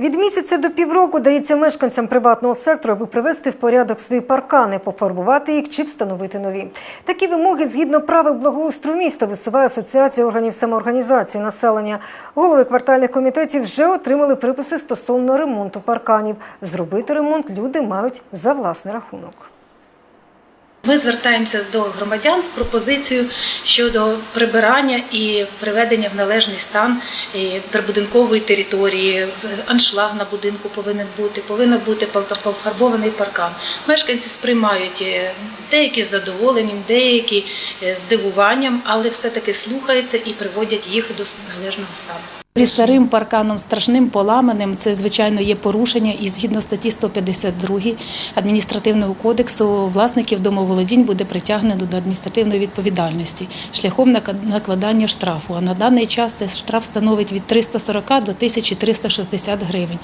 Від місяця до півроку дається мешканцям приватного сектору, аби привести в порядок свої паркани, пофарбувати їх чи встановити нові. Такі вимоги згідно правил благоустрою міста висуває Асоціація органів самоорганізації населення. Голови квартальних комітетів вже отримали приписи стосовно ремонту парканів. Зробити ремонт люди мають за власний рахунок. Ми звертаємося до громадян з пропозицією щодо прибирання і приведення в належний стан прибудинкової території. Аншлаг на будинку повинен бути, повинен бути пофарбований паркан. Мешканці сприймають е, деякі з задоволенням, деякі е, з дивуванням, але все-таки слухаються і приводять їх до належного стану. Зі старим парканом, страшним поламаним, це звичайно є порушення, і згідно статті 152 адміністративного кодексу власників домоволодінь буде притягнено до адміністративної відповідальності шляхом накладання штрафу. А на даний час цей штраф становить від 340 до 1360 гривень.